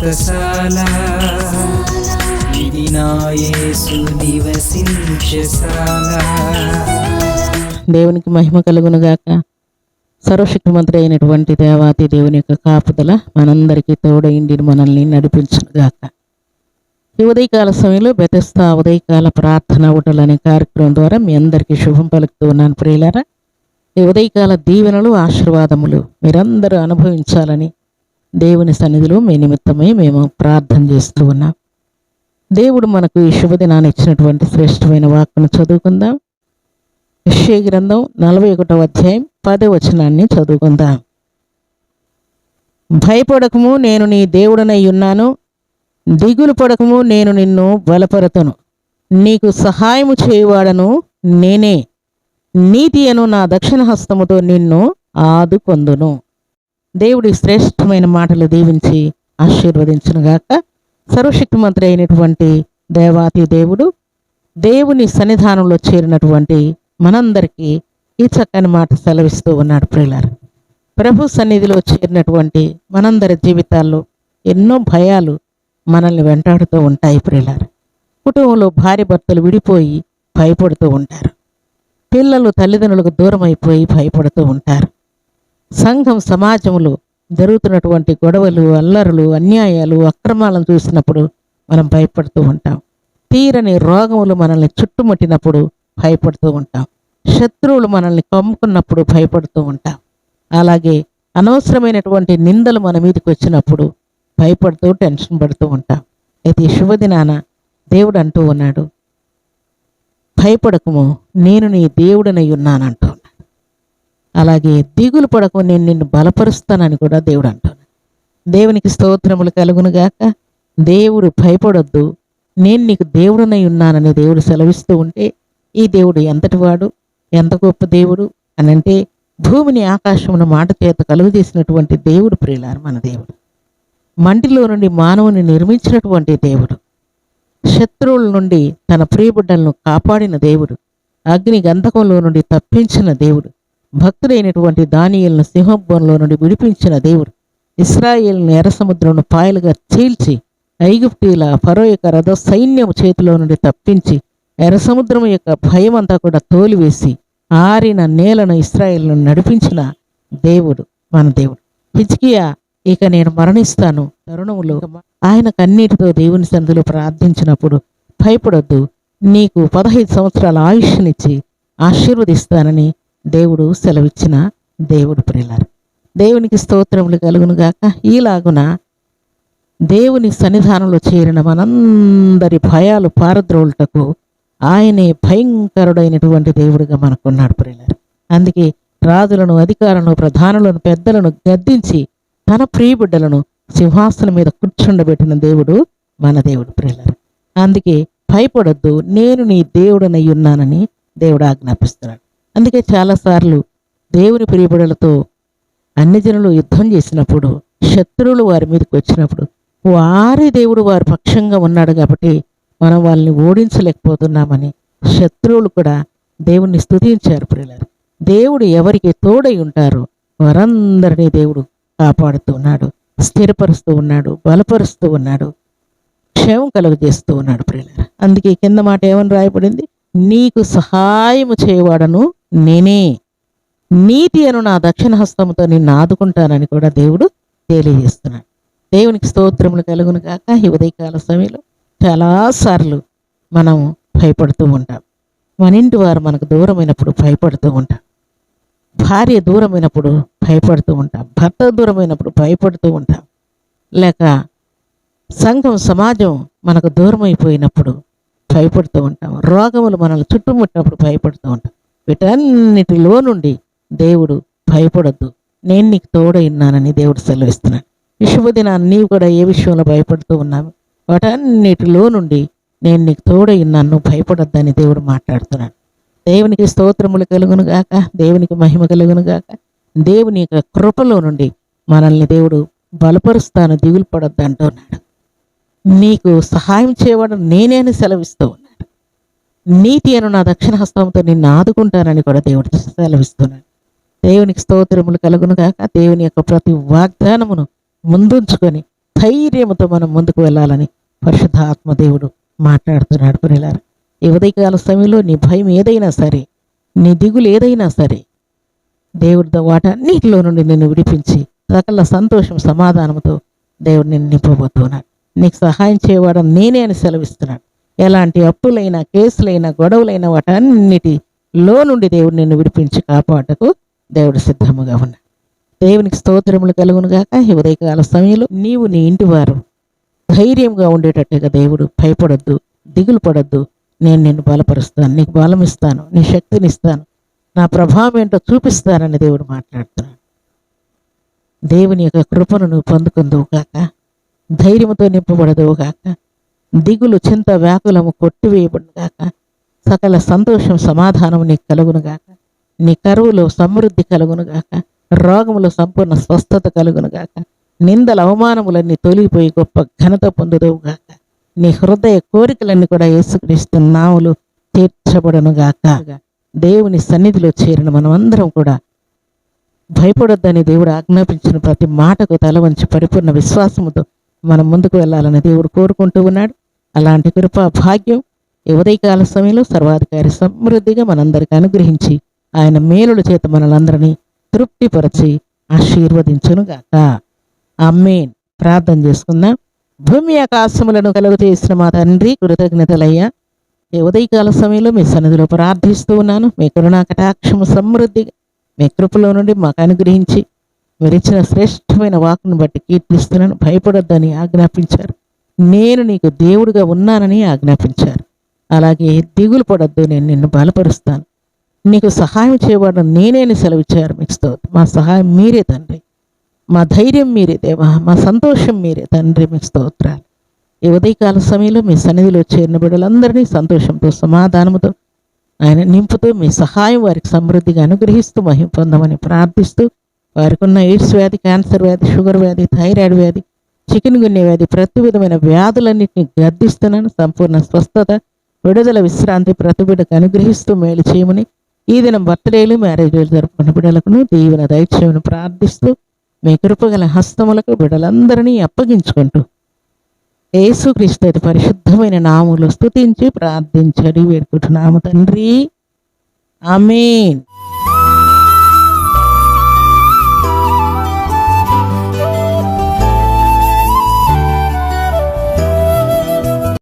వ్రతశాల ఇది నివసించశాల దేవునికి మహిమ కలుగునుగాక. గాక సర్వశక్తిమంతుడు అయినటువంటి దేవాతి దేవుని యొక్క కాపుదల మనందరికీ తోడైండి మనల్ని నడిపించునుగాక. ఈ ఉదయకాల సమయంలో బెతస్తా ఉదయకాల ప్రార్థన ఉటలు అనే కార్యక్రమం ద్వారా మీ అందరికీ శుభం పలుకుతూ ఉన్నాను ప్రియులారా. ఈ ఉదయకాల దీవెనలు ఆశీర్వాదములు మీరందరూ అనుభవించాలని దేవుని సన్నిధిలో మీ నిమిత్తమై మేము ప్రార్థన చేస్తూ ఉన్నాం. దేవుడు మనకు ఈ శుభదినాన్ని ఇచ్చినటువంటి శ్రేష్టమైన వాక్కును చదువుకుందాం. యెషయా గ్రంథం నలభై ఒకటవ అధ్యాయం పదో వచనాన్ని చదువుకుందాం. భయపడకము నేను నీ దేవుడనై ఉన్నాను. దిగులు పడకము నేను నిన్ను బలపరతను. నీకు సహాయము చేయువాడను నేనే. నీతి అను నా దక్షిణ హస్తముతో నిన్ను ఆదుకొందును. దేవుడి శ్రేష్టమైన మాటలు దీవించి ఆశీర్వదించునుగాక సర్వశక్తిమంతుడు అయినటువంటి దేవాతి దేవుడు దేవుని సన్నిధానంలో చేరినటువంటి మనందరికీ ఈ చక్కని మాట సెలవిస్తూ ఉన్నాడు ప్రియులారు. ప్రభు సన్నిధిలో చేరినటువంటి మనందరి జీవితాల్లో ఎన్నో భయాలు మనల్ని వెంటాడుతూ ఉంటాయి ప్రియులారు. కుటుంబంలో భార్య భర్తలు విడిపోయి భయపడుతూ ఉంటారు. పిల్లలు తల్లిదండ్రులకు దూరం అయిపోయి భయపడుతూ ఉంటారు. సంఘం సమాజంలో జరుగుతున్నటువంటి గొడవలు అల్లరులు అన్యాయాలు అక్రమాలను చూసినప్పుడు మనం భయపడుతూ ఉంటాం. తీరని రోగములు మనల్ని చుట్టుముట్టినప్పుడు భయపడుతూ ఉంటాం. శత్రువులు మనల్ని కమ్ముకున్నప్పుడు భయపడుతూ ఉంటాం. అలాగే అనవసరమైనటువంటి నిందలు మన మీదకి వచ్చినప్పుడు భయపడుతూ టెన్షన్ పడుతూ ఉంటాం. అయితే శుభదినాన దేవుడు అంటూ ఉన్నాడు భయపడకము నేను నీ దేవుడనై ఉన్నానంటూ అలాగే దిగులు పడకు నేను నిన్ను బలపరుస్తానని కూడా దేవుడు అంటాను దేవునికి స్తోత్రములు కలుగునుగాక దేవుడు భయపడొద్దు. నేను నీకు దేవుడనై ఉన్నానని దేవుడు సెలవిస్తూ ఉంటే ఈ దేవుడు ఎంతటి వాడు ఎంత గొప్ప దేవుడు? అని అంటే భూమిని ఆకాశమును మాట చేత కలుగు చేసినటువంటి దేవుడు ప్రియులారు మన దేవుడు. మంటిలో నుండి మానవుని నిర్మించినటువంటి దేవుడు. శత్రువుల నుండి తన ప్రియబిడ్డలను కాపాడిన దేవుడు. అగ్ని గంధకంలో నుండి తప్పించిన దేవుడు. భక్తుడైనటువంటి దానియలను సింహభవనంలో నుండి విడిపించిన దేవుడు ఇస్రాయేల్ని ఎర్ర సముద్రంను పాయలుగా చీల్చి ఐగుప్తీల ఫరో యొక్క రథ సైన్యం చేతిలో నుండి తప్పించి ఎర్ర సముద్రం యొక్క భయం అంతా కూడా తోలివేసి ఆరిన నేలను ఇస్రాయేల్ను నడిపించిన దేవుడు మన దేవుడు. హిజ్కియా ఇక నేను మరణిస్తాను తరుణములో ఆయన కన్నీటితో దేవుని సందులో ప్రార్థించినప్పుడు భయపడొద్దు నీకు పదహైదు సంవత్సరాల ఆయుష్నిచ్చి ఆశీర్వదిస్తానని దేవుడు సెలవిచ్చిన దేవుడు ప్రియులారు దేవునికి స్తోత్రములు కలుగునుగాక ఈలాగున దేవుని సన్నిధానంలో చేరిన మనందరి భయాలు పారద్రోలుటకు ఆయనే భయంకరుడైనటువంటి దేవుడిగా మనకున్నాడు ప్రియులారు. అందుకే రాజులను అధికారులను ప్రధానులను పెద్దలను గద్దించి తన ప్రియబిడ్డలను సింహాసనం మీద కూర్చుండబెట్టిన దేవుడు మన దేవుడు ప్రియులారు. అందుకే భయపడొద్దు నేను నీ దేవుడనై ఉన్నానని దేవుడు ఆజ్ఞాపిస్తున్నాడు. అందుకే చాలాసార్లు దేవుని ప్రియబడులతో అన్ని జనులు యుద్ధం చేసినప్పుడు శత్రువులు వారి మీదకి వచ్చినప్పుడు వారి దేవుడు వారి పక్షంగా ఉన్నాడు కాబట్టి మనం వాళ్ళని ఓడించలేకపోతున్నామని శత్రువులు కూడా దేవుణ్ణి స్థుతించారు ప్రియులారు. దేవుడు ఎవరికి తోడై ఉంటారో వారందరినీ దేవుడు కాపాడుతూ ఉన్నాడు స్థిరపరుస్తూ ఉన్నాడు బలపరుస్తూ ఉన్నాడు క్షేమం కలుగజేస్తూ ఉన్నాడు ప్రియులారు. అందుకే కింద మాట ఏమని రాయబడింది? నీకు సహాయము చేయవాడను నేనే. నీతి అను నా దక్షిణ హస్తముతో నిన్ను ఆదుకుంటానని కూడా దేవుడు తెలియజేస్తున్నాడు. దేవునికి స్తోత్రములు కలుగును కాక ఈ ఉదయకాల సమయంలో చాలాసార్లు మనం భయపడుతూ ఉంటాం. మన ఇంటి వారు మనకు దూరమైనప్పుడు భయపడుతూ ఉంటాం. భార్య దూరమైనప్పుడు భయపడుతూ ఉంటాం. భర్త దూరమైనప్పుడు భయపడుతూ ఉంటాం. లేక సంఘం సమాజం మనకు దూరమైపోయినప్పుడు భయపడుతూ ఉంటాం. రోగములు మనల్ని చుట్టుముట్టినప్పుడు భయపడుతూ ఉంటాం. వీటన్నిటిలో నుండి దేవుడు భయపడొద్దు. నేను నీకు తోడైనానని దేవుడు సెలవిస్తున్నాను ఈ శుభదినాన్ని నీవు కూడా ఏ విషయంలో భయపడుతూ ఉన్నావు? వాటన్నిటిలో నుండి నేను నీకు తోడై నువ్వు భయపడొద్దని దేవుడు మాట్లాడుతున్నాడు. దేవునికి స్తోత్రములు కలుగును గాక దేవునికి మహిమ కలుగును గాక దేవుని యొక్క కృపలో నుండి మనల్ని దేవుడు బలపరుస్తాను దిగులు పడొద్దు అంటున్నాడు నీకు సహాయం చేయవాడు నేనే అని సెలవిస్తూ ఉన్నాడు. నీతి అను నా దక్షిణ హస్తంతో నిన్ను ఆదుకుంటానని కూడా దేవుడు సెలవిస్తున్నాడు దేవునికి స్తోత్రములు కలుగును కాక దేవుని యొక్క ప్రతి వాగ్దానమును ముందుంచుకొని ధైర్యంతో మనం ముందుకు వెళ్ళాలని పరిశుద్ధ ఆత్మదేవుడు మాట్లాడుతున్నాడు కొనిలారు ఈ ఉదయకాల సమయంలో నీ భయం ఏదైనా సరే నీ దిగులు ఏదైనా సరే దేవుడితో వాటన్నిటిలో నుండి నిన్ను విడిపించి సకల సంతోషం సమాధానంతో దేవుడు నిన్ను నింపబోతున్నాడు. నీకు సహాయం చేయవాడు నేనే అని సెలవిస్తున్నాడు. ఎలాంటి అప్పులైనా కేసులైనా గొడవలైనా వాటన్నిటిలో నుండి దేవుడు నిన్ను విడిపించి కాపాడటకు దేవుడు సిద్ధముగా ఉన్నాడు. దేవునికి స్తోత్రములు కలుగునుగాక ఈ ఉదయకాల సమయంలో నీవు నీ ఇంటి వారు ధైర్యంగా ఉండేటట్టుగా దేవుడు భయపడొద్దు దిగులు పడొద్దు. నేను నిన్ను బలపరుస్తాను నీకు బలం ఇస్తాను నీ శక్తిని ఇస్తాను నా ప్రభావం ఏంటో చూపిస్తానని దేవుడు మాట్లాడుతున్నాడు. దేవుని యొక్క కృపను నువ్వు పొందుకుందువు కాక ధైర్యంతో నింపబడదువు కాక దిగులు చింత వ్యాకులము కొట్టివేయబడును గాక. సకల సంతోషం సమాధానం నీకు కలుగును గాక. నీ కరువులో సమృద్ధి కలుగును గాక. రోగములో సంపూర్ణ స్వస్థత కలుగును గాక. నిందల అవమానములన్నీ తొలిగిపోయి గొప్ప ఘనత పొందుదవు గాక. నీ హృదయ కోరికలన్నీ కూడా యేసుక్రీస్తు నాములు తీర్చబడను గాక. దేవుని సన్నిధిలో చేరిన మనమందరం కూడా భయపడొద్దని దేవుడు ఆజ్ఞాపించిన ప్రతి మాటకు తల వంచి పరిపూర్ణ విశ్వాసముతో మనం ముందుకు వెళ్ళాలని దేవుడు కోరుకుంటూ ఉన్నాడు. అలాంటి కృపా భాగ్యం ఉదయకాల సమయంలో సర్వాధికారి సమృద్ధిగా మనందరికీ అనుగ్రహించి ఆయన మేలుల చేత మనలందరినీ తృప్తిపరచి ఆశీర్వదించునుగాక. అమ్మేన్ ప్రార్థన చేసుకుందాం. భూమి ఆకాశములను కలుగు చేసిన మా తండ్రి కృతజ్ఞతలయ్యా. ఈ ఉదయకాల సమయంలో మీ సన్నిధిలో ప్రార్థిస్తూ ఉన్నాను. మీ కరుణా కటాక్షము సమృద్ధిగా మీ కృపలో నుండి మాకు అనుగ్రహించి మీరు ఇచ్చిన శ్రేష్టమైన వాకును బట్టి కీర్తిస్తున్నాను. భయపడొద్దని ఆజ్ఞాపించారు. నేను నీకు దేవుడిగా ఉన్నానని ఆజ్ఞాపించారు. అలాగే దిగులు పడొద్దు నేను నిన్ను బలపరుస్తాను. నీకు సహాయం చేయబడడం నేనేని సెలవిచ్చారు. మీకు మా సహాయం మీరే తండ్రి. మా ధైర్యం మీరే దేవా. మా సంతోషం మీరే తండ్రి. మీకు స్తోత్రాలు. ఈ ఉదయకాల సమయంలో మీ సన్నిధిలో చేరిన బిడ్డలందరినీ సంతోషంతో సమాధానంతో ఆయన నింపుతూ మీ సహాయం వారికి సమృద్ధిగా అనుగ్రహిస్తూ మహిం పొందమని ప్రార్థిస్తూ వారికి ఉన్న ఎయిడ్స్ వ్యాధి క్యాన్సర్ వ్యాధి షుగర్ వ్యాధి థైరాయిడ్ వ్యాధి చికెన్ గున్య వ్యాధి ప్రతి విధమైన వ్యాధులన్నింటినీ గర్దిస్తున్నాను. సంపూర్ణ స్వస్థత విడుదల విశ్రాంతి ప్రతి బిడ్డకు అనుగ్రహిస్తూ మేలు చేయమని ఈ దినం బర్త్డేలు మ్యారేజ్లు జరుపుకున్న బిడ్డలకును దీవెన దైత్యమును ప్రార్థిస్తూ మీ కృపగల హస్తములకు బిడ్డలందరినీ అప్పగించుకుంటూ యేసుక్రీస్తు పరిశుద్ధమైన నాములు స్తుతించి ప్రార్థించడి వేడుకుంటున్నాము తండ్రి. అమీన్